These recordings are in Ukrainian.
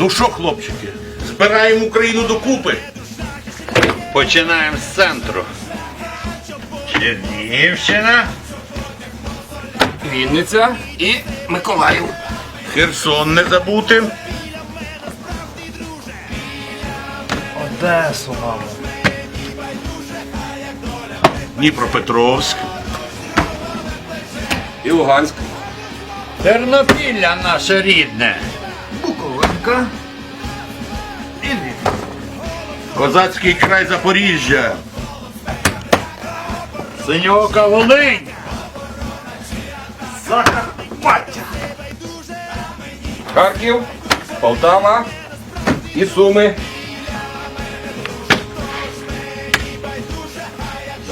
Ну що, хлопчики, збираємо Україну докупи. Починаємо з центру. Чернігівщина. Вінниця і Миколаїв. Херсон не забути. Одесу, мамо. Дніпропетровськ. І Луганськ. Тернопілля наше рідне. Буковинка. І Львів. Козацький край Запоріжжя. Синьока Волинь. Закарпаття. Харків, Полтава і Суми.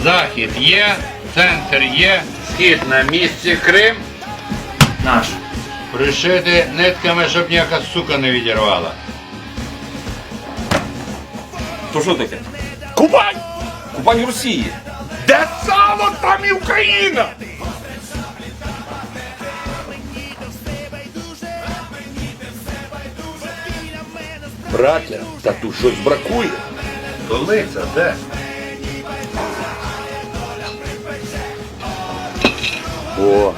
Захід є, центр є, схід на місці, Крим. Наш. Пришити нитками, щоб ніяка сука не відірвала. То що таке? Кубань! Кубань Росії. Де сало, там і Україна! Браття, та тут щось бракує. Столиця, де? О,